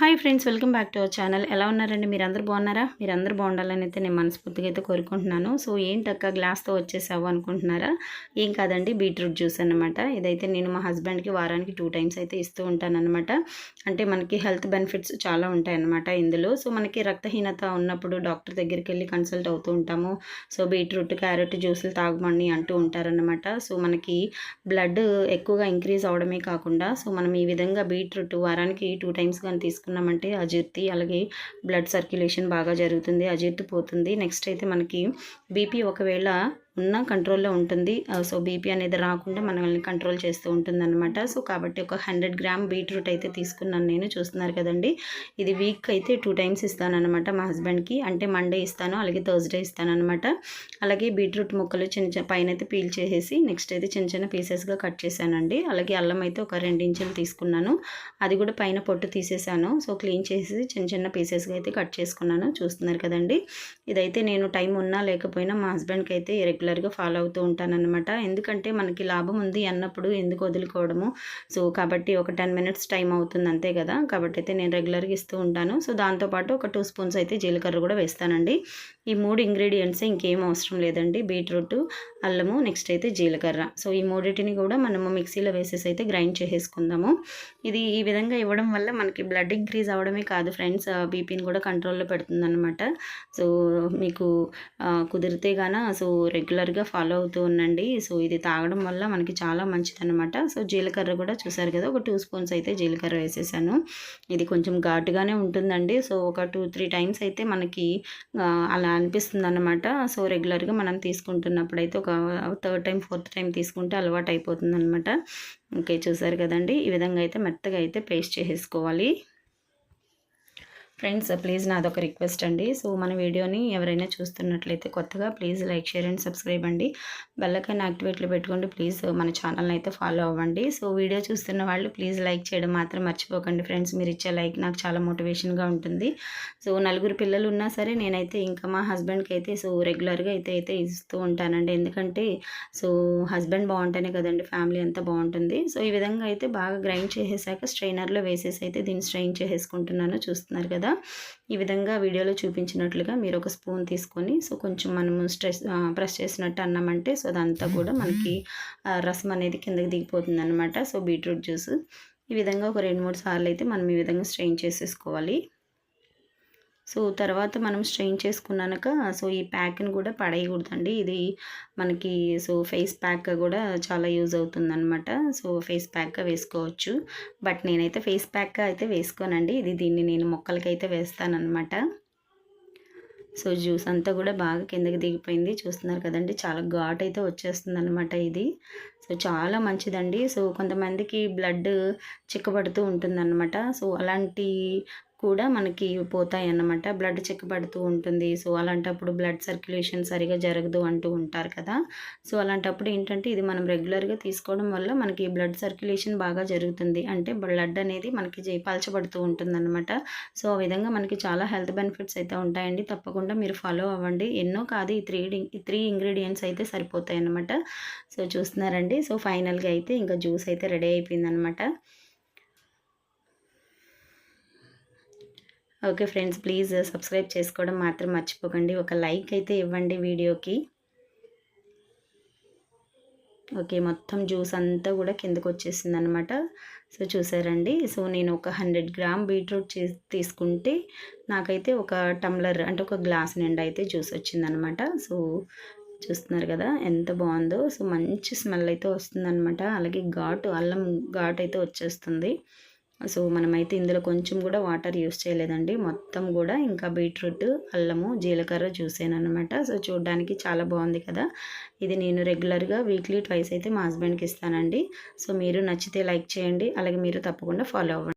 Hi friends welcome back to our channel. ఎలా ఉన్నారండి? మీరు అందరు బాగున్నారా? మీరు అందరు బాగుండాలని అయితే నేను మనస్ఫూర్తిగా అయితే కోరుకుంటున్నాను. సో ఏంటక్క గ్లాస్తో వచ్చేసావు అనుకుంటున్నారా? ఏం కాదండి బీట్రూట్ జ్యూస్ అనమాట ఇదైతే నేను మా హస్బెండ్కి వారానికి టూ టైమ్స్ అయితే ఇస్తూ ఉంటానన్నమాట. అంటే మనకి హెల్త్ బెనిఫిట్స్ చాలా ఉంటాయన్నమాట ఇందులో. సో మనకి రక్తహీనత ఉన్నప్పుడు డాక్టర్ దగ్గరికి వెళ్ళి కన్సల్ట్ అవుతూ ఉంటాము. సో బీట్రూట్ క్యారెట్ జ్యూసులు తాగమని అంటూ ఉంటారనమాట సో మనకి బ్లడ్ ఎక్కువగా ఇంక్రీజ్ అవడమే కాకుండా సో మనం ఈ విధంగా బీట్రూట్ వారానికి టూ టైమ్స్ కానీ తీసుకుంటాం తీసుకున్నామంటే అజీర్తి అలాగే బ్లడ్ సర్క్యులేషన్ బాగా జరుగుతుంది అజీర్తి పోతుంది. నెక్స్ట్ అయితే మనకి బీపీ ఒకవేళ ఉన్న కంట్రోల్లో ఉంటుంది. సో బీపీ అనేది రాకుండా మనల్ని కంట్రోల్ చేస్తూ ఉంటుంది అనమాట సో కాబట్టి ఒక హండ్రెడ్ గ్రామ్ బీట్రూట్ అయితే తీసుకున్నాను నేను. చూస్తున్నారు కదండి? ఇది వీక్ అయితే టూ టైమ్స్ ఇస్తాను అనమాట మా హస్బెండ్కి. అంటే మండే ఇస్తాను అలాగే థర్స్డే ఇస్తాను అనమాట అలాగే బీట్రూట్ ముక్కలు చిన్న చిన్న పైన అయితే పీల్ చేసేసి నెక్స్ట్ అయితే చిన్న చిన్న పీసెస్గా కట్ చేశానండి. అలాగే అల్లం అయితే ఒక రెండించులు తీసుకున్నాను. అది కూడా పైన పొట్టు తీసేసాను. సో క్లీన్ చేసి చిన్న చిన్న పీసెస్గా అయితే కట్ చేసుకున్నాను. చూస్తున్నారు కదండి? ఇదైతే నేను టైం ఉన్నా లేకపోయినా మా హస్బెండ్కి అయితే రెగ్యులర్గా ఫాలో అవుతూ ఉంటానన్నమాట. ఎందుకంటే మనకి లాభం ఉంది అన్నప్పుడు ఎందుకు వదులుకోవడము? సో కాబట్టి ఒక టెన్ మినిట్స్ టైం అవుతుంది అంతే కదా? కాబట్టి అయితే నేను రెగ్యులర్గా ఇస్తూ ఉంటాను. సో దాంతోపాటు ఒక టూ స్పూన్స్ అయితే జీలకర్ర కూడా వేస్తానండి. ఈ మూడు ఇంగ్రీడియంట్స్ ఇంకేం అవసరం లేదండి. బీట్రూట్ అల్లము నెక్స్ట్ అయితే జీలకర్ర. సో ఈ మూడింటిని కూడా మనము మిక్సీలో వేసేసి అయితే గ్రైండ్ చేసేసుకుందాము. ఇది ఈ విధంగా ఇవ్వడం వల్ల మనకి బ్లడ్ ఇంక్రీజ్ అవడమే కాదు ఫ్రెండ్స్ బీపీని కూడా కంట్రోల్లో పెడుతుంది అనమాట సో మీకు కుదిరితే గాన సో రెగ్యులర్గా ఫాలో అవుతూ ఉండండి. సో ఇది తాగడం వల్ల మనకి చాలా మంచిదన్నమాట. సో జీలకర్ర కూడా చూసారు కదా ఒక టూ స్పూన్స్ అయితే జీలకర్ర వేసేసాను. ఇది కొంచెం ఘాటుగానే ఉంటుందండి. సో ఒక టూ త్రీ టైమ్స్ అయితే మనకి అలా అనిపిస్తుంది అనమాట సో రెగ్యులర్గా మనం తీసుకుంటున్నప్పుడు అయితే ఒక థర్డ్ టైం ఫోర్త్ టైం తీసుకుంటే అలవాటు అయిపోతుంది అనమాట ఓకే చూసారు కదండి. ఈ విధంగా అయితే మెత్తగా అయితే పేస్ట్ చేసేసుకోవాలి. ఫ్రెండ్స్ ప్లీజ్ నాదొక రిక్వెస్ట్ అండి. సో మన వీడియోని ఎవరైనా చూస్తున్నట్లయితే కొత్తగా please like share and. Subscribe అండి బెల్లకైనా యాక్టివేట్లు పెట్టుకోండి. ప్లీజ్ మన ఛానల్ని అయితే ఫాలో అవ్వండి. సో వీడియో చూస్తున్న వాళ్ళు ప్లీజ్ లైక్ చేయడం మాత్రం మర్చిపోకండి. ఫ్రెండ్స్ మీరు ఇచ్చే లైక్ నాకు చాలా మోటివేషన్గా ఉంటుంది. సో నలుగురు పిల్లలు ఉన్నా సరే నేనైతే ఇంకా మా హస్బెండ్కి అయితే సో రెగ్యులర్గా అయితే అయితే ఇస్తూ ఉంటానండి. ఎందుకంటే సో హస్బెండ్ బాగుంటేనే కదండి ఫ్యామిలీ అంతా బాగుంటుంది. సో ఈ విధంగా అయితే బాగా గ్రైండ్ చేసేసాక స్ట్రైనర్లో వేసేసి అయితే దీన్ని స్ట్రెయిన్ చేసేసుకుంటున్నాను. చూస్తున్నారు కదా? ఈ విధంగా వీడియోలో చూపించినట్లుగా మీరు ఒక స్పూన్ తీసుకొని సో కొంచెం మనము స్ట్రెస్ ప్రెస్ చేసినట్టు అన్నామంటే సో అదంతా కూడా మనకి రసం అనేది కిందకి దిగిపోతుంది అనమాట సో బీట్రూట్ జ్యూస్ ఈ విధంగా ఒక రెండు మూడు సార్లు అయితే మనం ఈ విధంగా స్ట్రెయిన్ చేసేసుకోవాలి. సో తర్వాత మనం స్ట్రెయిన్ చేసుకున్నాక సో ఈ ప్యాక్ని కూడా పడేయకూడదండి. ఇది మనకి సో ఫేస్ ప్యాక్ కూడా చాలా యూజ్ అవుతుందన్నమాట. సో ఫేస్ ప్యాక్ వేసుకోవచ్చు. బట్ నేనైతే ఫేస్ ప్యాక్ అయితే వేసుకోనండి. ఇది దీన్ని నేను మొక్కలకైతే వేస్తానన్నమాట. సో జ్యూస్ అంతా కూడా బాగా కిందకి దిగిపోయింది. చూస్తున్నారు కదండి చాలా ఘాట్ అయితే వచ్చేస్తుంది అనమాట ఇది. సో చాలా మంచిదండి. సో కొంతమందికి బ్లడ్ చిక్కబడుతూ ఉంటుందన్నమాట. సో అలాంటి కూడా మనకి పోతాయి అన్నమాట బ్లడ్ చెక్కబడుతూ ఉంటుంది. సో అలాంటప్పుడు బ్లడ్ సర్క్యులేషన్ సరిగా జరగదు అంటూ ఉంటారు కదా. సో అలాంటప్పుడు ఏంటంటే ఇది మనం రెగ్యులర్గా తీసుకోవడం వల్ల మనకి బ్లడ్ సర్క్యులేషన్ బాగా జరుగుతుంది. అంటే బ్లడ్ అనేది మనకి పలచబడుతూ ఉంటుంది అనమాట సో ఆ విధంగా మనకి చాలా హెల్త్ బెనిఫిట్స్ అయితే ఉంటాయండి. తప్పకుండా మీరు ఫాలో అవ్వండి. ఎన్నో కాదు ఈ త్రీ ఈ త్రీ ఇంగ్రీడియంట్స్ అయితే సరిపోతాయి అనమాట సో చూస్తున్నారండి. సో ఫైనల్గా అయితే ఇంకా జ్యూస్ అయితే రెడీ అయిపోయిందనమాట ఓకే ఫ్రెండ్స్ ప్లీజ్ సబ్స్క్రైబ్ చేసుకోవడం మాత్రం మర్చిపోకండి. ఒక లైక్ అయితే ఇవ్వండి వీడియోకి. ఓకే మొత్తం జ్యూస్ అంతా కూడా కిందకు వచ్చేసింది అనమాట సో చూసారండి సో నేను ఒక హండ్రెడ్ గ్రామ్ బీట్రూట్ తీసుకుంటే నాకైతే ఒక టమ్లర్ అంటే ఒక గ్లాస్ నిండా అయితే జ్యూస్ వచ్చిందనమాట సో చూస్తున్నారు కదా ఎంత బాగుందో. సో మంచి స్మెల్ అయితే వస్తుందన్నమాట. అలాగే ఘాటు అల్లం ఘాటు అయితే వచ్చేస్తుంది. సో మనమైతే ఇందులో కొంచెం కూడా వాటర్ యూస్ చేయలేదండి. మొత్తం కూడా ఇంకా బీట్రూట్ అల్లము జీలకర్ర అనమాట సో చూడడానికి చాలా బాగుంది కదా. ఇది నేను రెగ్యులర్గా వీక్లీ ట్వైస్ అయితే మా హస్బెండ్కి ఇస్తానండి. సో మీరు నచ్చితే లైక్ చేయండి. అలాగే మీరు తప్పకుండా ఫాలో అవ్వండి.